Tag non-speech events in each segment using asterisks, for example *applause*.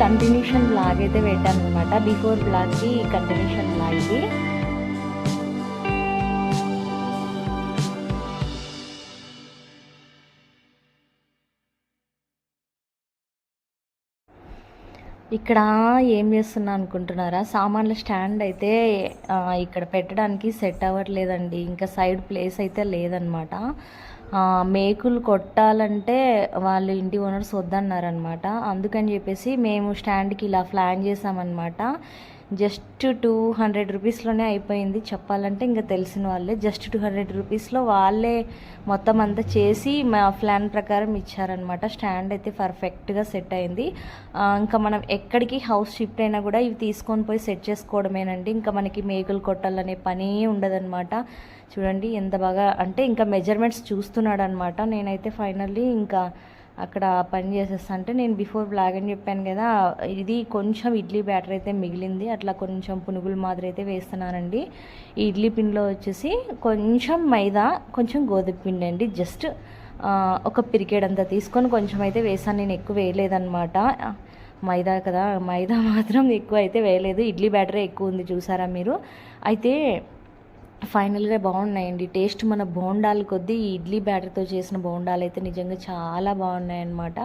Continuation blog అయితే పెట్టాను అనమాట బిఫోర్ బ్లాగ్కి కంటిన్యూషన్ బ్లాగ్కి ఇక్కడ ఏం చేస్తున్నా అనుకుంటున్నారా? సామాన్ల స్టాండ్ అయితే ఇక్కడ పెట్టడానికి సెట్ అవ్వట్లేదండి. ఇంకా సైడ్ ప్లేస్ అయితే లేదనమాట. మేకులు కొట్టాలంటే వాళ్ళు ఇంటి ఓనర్స్ వద్దన్నారనమాట. అందుకని చెప్పేసి మేము స్టాండ్కి ఇలా ప్లాన్ చేసామన్నమాట జస్ట్ టూ హండ్రెడ్ రూపీస్లోనే అయిపోయింది చెప్పాలంటే ఇంకా తెలిసిన వాళ్ళే. జస్ట్ టూ హండ్రెడ్ రూపీస్లో వాళ్ళే మొత్తం అంతా చేసి మా ప్లాన్ ప్రకారం ఇచ్చారనమాట స్టాండ్ అయితే పర్ఫెక్ట్గా సెట్ అయింది. ఇంకా మనం ఎక్కడికి హౌస్ షిఫ్ట్ అయినా కూడా ఇవి తీసుకొని పోయి సెట్ చేసుకోవడమేనండి. ఇంకా మనకి మేకులు కొట్టాలనే పని ఉండదన్నమాట. చూడండి ఎంత బాగా అంటే ఇంకా మెజర్మెంట్స్ చూస్తున్నాడు అనమాట నేనైతే ఫైనల్లీ ఇంకా అక్కడ పని చేసేస్తా అంటే నేను బిఫోర్ బ్లాగ్ అని చెప్పాను కదా ఇది కొంచెం ఇడ్లీ బ్యాటర్ అయితే మిగిలింది. అట్లా కొంచెం పునుగులు మాదిరి అయితే వేస్తున్నానండి. ఈ ఇడ్లీ పిండిలో వచ్చేసి కొంచెం మైదా కొంచెం గోధుమ పిండి అండి. జస్ట్ ఒక పిరికేడంతా తీసుకొని కొంచెం అయితే వేసాను. నేను ఎక్కువ వేయలేదన్నమాట. మైదా కదా మైదా మాత్రం ఎక్కువ అయితే వేయలేదు. ఇడ్లీ బ్యాటరే ఎక్కువ ఉంది చూసారా మీరు? అయితే ఫైనల్గా బాగున్నాయండి. టేస్ట్ మన బోండాలు కొద్దీ ఇడ్లీ బ్యాటర్తో చేసిన బోండాలు అయితే నిజంగా చాలా బాగున్నాయి అన్నమాట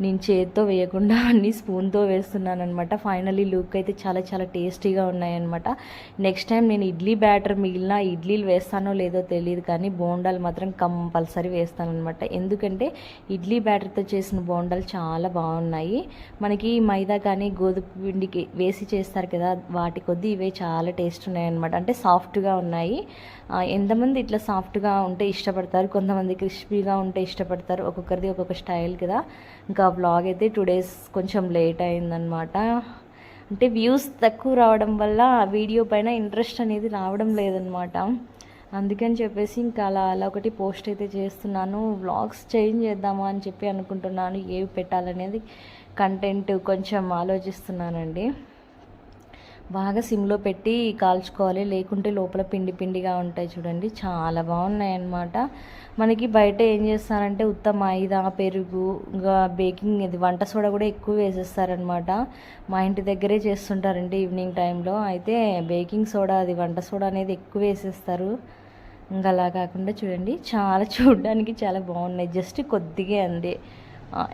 నేను చేతితో వేయకుండా *laughs* అన్ని స్పూన్తో వేస్తున్నాను అనమాట ఫైనల్లీ లుక్ అయితే చాలా చాలా టేస్టీగా ఉన్నాయన్నమాట. నెక్స్ట్ టైం నేను ఇడ్లీ బ్యాటర్ మిగిలిన ఇడ్లీలు వేస్తానో లేదో తెలియదు కానీ బోండాలు మాత్రం కంపల్సరీ వేస్తానమాట ఎందుకంటే ఇడ్లీ బ్యాటర్తో చేసిన బోండాలు చాలా బాగున్నాయి. మనకి మైదా కానీ గోధుమ పిండికి వేసి చేస్తారు కదా వాటి కొద్దీ ఇవే చాలా టేస్ట్ ఉన్నాయి అనమాట అంటే సాఫ్ట్గా ఉన్నాయి. ఎంతమంది ఇట్లా సాఫ్ట్గా ఉంటే ఇష్టపడతారు? కొంతమంది క్రిస్పీగా ఉంటే ఇష్టపడతారు. ఒక్కొక్కరిది ఒక్కొక్క స్టైల్ కదా. ఇంకా వ్లాగ్ అయితే టూ డేస్ కొంచెం లేట్ అయిందనమాట అంటే వ్యూస్ తక్కువ రావడం వల్ల వీడియో పైన ఇంట్రెస్ట్ అనేది రావడం లేదనమాట అందుకని చెప్పేసి ఇంకా అలా అలా ఒకటి పోస్ట్ అయితే చేస్తున్నాను. వ్లాగ్స్ చేంజ్ చేద్దామా అని చెప్పి అనుకుంటున్నాను. ఏవి పెట్టాలనేది కంటెంట్ కొంచెం ఆలోచిస్తున్నానండి. బాగా సిమ్లో పెట్టి కాల్చుకోవాలి. లేకుంటే లోపల పిండి పిండిగా ఉంటాయి చూడండి. చాలా బాగున్నాయి అన్నమాట మనకి బయట ఏం చేస్తారంటే ఉత్త మైదా పెరుగు ఇంకా బేకింగ్ ఇది వంట సోడా కూడా ఎక్కువ వేసేస్తారనమాట మా ఇంటి దగ్గరే చేస్తుంటారండి ఈవినింగ్ టైంలో. అయితే బేకింగ్ సోడా అది వంట సోడా అనేది ఎక్కువ వేసేస్తారు. ఇంకా అలా కాకుండా చూడండి చాలా చూడడానికి చాలా బాగున్నాయి. జస్ట్ కొద్దిగా అండి.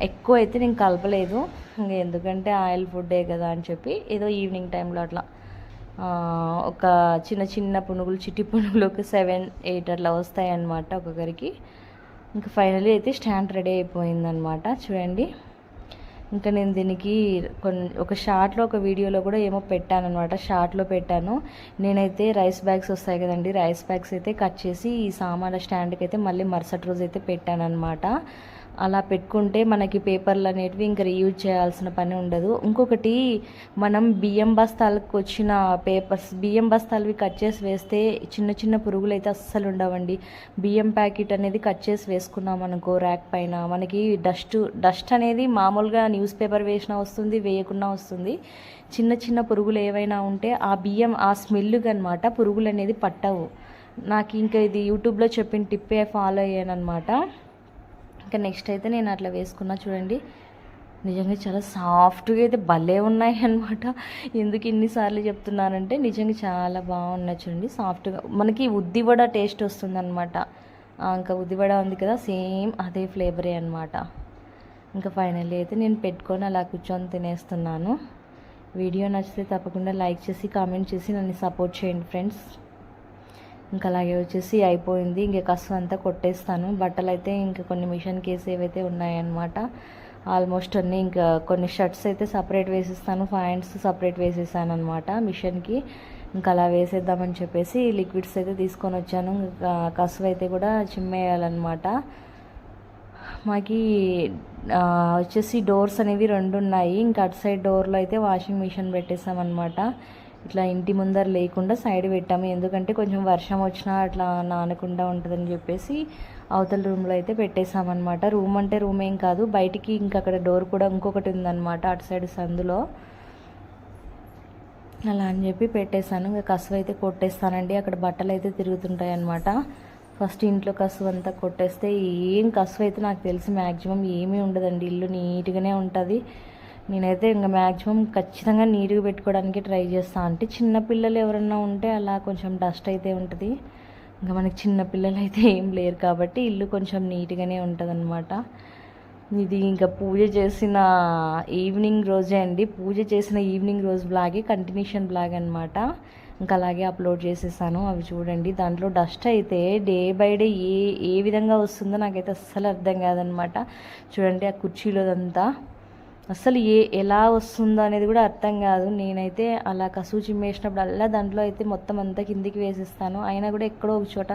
ఎక్కువ అయితే నేను కలపలేదు. ఇంకా ఎందుకంటే ఆయిల్ ఫుడ్డే కదా అని చెప్పి ఏదో ఈవినింగ్ టైంలో అట్లా. ఒక చిన్న చిన్న పునుగులు చిట్టి పునుగులు ఒక సెవెన్ ఎయిట్ అట్లా వస్తాయి అన్నమాట ఒక్కొక్కరికి. ఇంకా ఫైనలీ అయితే స్టాండ్ రెడీ అయిపోయిందనమాట చూడండి. ఇంకా నేను దీనికి కొన్ని ఒక షార్ట్లో ఒక వీడియోలో కూడా ఏమో పెట్టాను అనమాట షార్ట్లో పెట్టాను. నేనైతే రైస్ బ్యాగ్స్ వస్తాయి కదండి రైస్ బ్యాగ్స్ అయితే కట్ చేసి ఈ సామాన్ల స్టాండ్కి అయితే మళ్ళీ మరుసటి రోజు అయితే పెట్టాను అనమాట అలా పెట్టుకుంటే మనకి పేపర్లు అనేటివి ఇంకా రీయూజ్ చేయాల్సిన పని ఉండదు. ఇంకొకటి మనం బియ్యం బస్తాలకు వచ్చిన పేపర్స్ బియ్యం బస్తాలవి కట్ చేసి వేస్తే చిన్న చిన్న పురుగులు అయితే అస్సలు ఉండవండి. బియ్యం ప్యాకెట్ అనేది కట్ చేసి వేసుకున్నాం అనుకో ర్యాక్ పైన మనకి డస్ట్ డస్ట్ అనేది మామూలుగా న్యూస్ పేపర్ వేసినా వస్తుంది వేయకుండా వస్తుంది. చిన్న చిన్న పురుగులు ఏవైనా ఉంటే ఆ బియ్యం ఆ స్మెల్కి అనమాట పురుగులు అనేది పట్టవు. నాకు ఇంకా ఇది యూట్యూబ్లో చెప్పిన టిప్పే ఫాలో అయ్యాను అనమాట ఇంకా నెక్స్ట్ అయితే నేను అట్లా వేసుకున్నా చూడండి. నిజంగా చాలా సాఫ్ట్గా అయితే భలే ఉన్నాయి అనమాట ఎందుకు ఇన్నిసార్లు చెప్తున్నానంటే నిజంగా చాలా బాగున్నాయి చూడండి సాఫ్ట్గా మనకి ఉద్దివడ టేస్ట్ వస్తుంది అనమాట ఇంకా ఉద్దివడ ఉంది కదా సేమ్ అదే ఫ్లేవరే అనమాట ఇంకా ఫైనల్లీ అయితే నేను పెట్టుకొని అలా కూర్చొని తినేస్తున్నాను. వీడియో నచ్చితే తప్పకుండా లైక్ చేసి కామెంట్ చేసి నన్ను సపోర్ట్ చేయండి ఫ్రెండ్స్ ఇంకా అలాగే వచ్చేసి అయిపోయింది. ఇంకా కసు అంతా కొట్టేస్తాను. బట్టలు అయితే ఇంకా కొన్ని మిషన్ కేసు ఏవైతే ఉన్నాయన్నమాట ఆల్మోస్ట్ అన్నీ ఇంకా కొన్ని షర్ట్స్ అయితే సపరేట్ వేసిస్తాను. ఫ్యాంట్స్ సపరేట్ వేసేసాను అనమాట మిషన్కి. ఇంకా అలా వేసేద్దామని చెప్పేసి లిక్విడ్స్ అయితే తీసుకొని వచ్చాను. ఇంకా కసువు అయితే కూడా చిమ్మేయాలన్నమాట. మాకి వచ్చేసి డోర్స్ అనేవి రెండు ఉన్నాయి. ఇంకా అటు సైడ్ డోర్లో అయితే వాషింగ్ మిషన్ పెట్టేసామన్నమాట. ఇట్లా ఇంటి ముందర లేకుండా సైడ్ పెట్టాము. ఎందుకంటే కొంచెం వర్షం వచ్చినా అట్లా నానకుండా ఉంటుందని చెప్పేసి అవతల రూమ్లో అయితే పెట్టేసామన్నమాట రూమ్ అంటే రూమ్ ఏం కాదు బయటికి ఇంకా అక్కడ డోర్ కూడా ఇంకొకటి ఉందన్నమాట అటు సైడ్ సందులో. అలా అని చెప్పి పెట్టేశాను. ఇంకా కసువు అయితే కొట్టేస్తానండి. అక్కడ బట్టలు అయితే తిరుగుతుంటాయి అన్నమాట ఫస్ట్ ఇంట్లో కసువు అంతా కొట్టేస్తే ఏం కసువు అయితే నాకు తెలిసి మ్యాక్సిమం ఏమీ ఉండదండి. ఇల్లు నీట్గానే ఉంటుంది. నేనైతే ఇంకా మ్యాక్సిమం ఖచ్చితంగా నీట్గా పెట్టుకోవడానికి ట్రై చేస్తాను అంటే చిన్నపిల్లలు ఎవరన్నా ఉంటే అలా కొంచెం డస్ట్ అయితే ఉంటుంది. ఇంకా మనకి చిన్న పిల్లలు అయితే ఏం లేరు కాబట్టి ఇల్లు కొంచెం నీట్గానే ఉంటుంది ఇది ఇంకా పూజ చేసిన ఈవినింగ్ రోజే అండి. పూజ చేసిన ఈవినింగ్ రోజు బ్లాగే కంటిన్యూషన్ బ్లాగ్ అనమాట ఇంకా అలాగే అప్లోడ్ చేసేసాను. అవి చూడండి. దాంట్లో డస్ట్ అయితే డే బై డే ఏ ఏ విధంగా వస్తుందో నాకైతే అస్సలు అర్థం కాదనమాట చూడండి ఆ కుర్చీలోదంతా. అసలు ఏ ఎలా వస్తుందో అనేది కూడా అర్థం కాదు. నేనైతే అలా కసువు చిమ్మేసినప్పుడల్లా దాంట్లో అయితే మొత్తం అంతా కిందికి వేసేస్తాను. అయినా కూడా ఎక్కడో ఒక చోట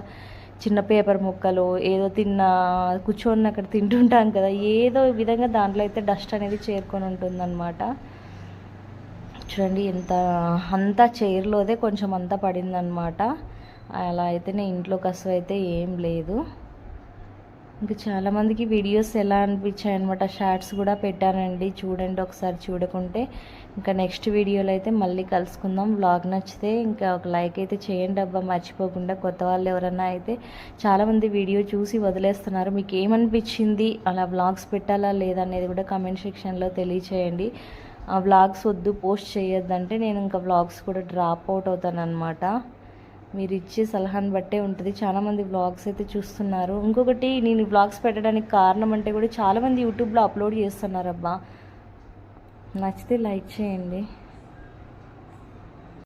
చిన్న పేపర్ ముక్కలు ఏదో తిన్న కూర్చొని అక్కడ తింటుంటాం కదా ఏదో విధంగా దాంట్లో అయితే డస్ట్ అనేది చేరుకొని ఉంటుందన్నమాట. చూడండి ఎంత అంతా చైర్లోదే కొంచెం అంతా పడిందనమాట అలా అయితే నేను ఇంట్లో కసువు అయితే ఏం లేదు. ఇంకా చాలామందికి వీడియోస్ ఎలా అనిపించాయి అనమాట షార్ట్స్ కూడా పెట్టానండి. చూడండి ఒకసారి చూడకుంటే. ఇంకా నెక్స్ట్ వీడియోలో అయితే మళ్ళీ కలుసుకుందాం. వ్లాగ్ నచ్చితే ఇంకా ఒక లైక్ అయితే చేయండి అబ్బా. మర్చిపోకుండా కొత్త వాళ్ళు ఎవరన్నా అయితే చాలామంది వీడియో చూసి వదిలేస్తున్నారు. మీకు ఏమనిపించింది? అలా వ్లాగ్స్ పెట్టాలా లేదా అనేది కూడా కమెంట్ సెక్షన్లో తెలియచేయండి. ఆ వ్లాగ్స్ వద్దు పోస్ట్ చేయొద్దంటే నేను ఇంకా వ్లాగ్స్ కూడా డ్రాప్ అవుట్ అవుతాను అనమాట మీరు ఇచ్చే సలహాని బట్టే ఉంటుంది. చాలామంది వ్లాగ్స్ అయితే చూస్తున్నారు. ఇంకొకటి నేను బ్లాగ్స్ పెట్టడానికి కారణం అంటే కూడా చాలామంది యూట్యూబ్లో అప్లోడ్ చేస్తున్నారు అబ్బా నచ్చితే లైక్ చేయండి.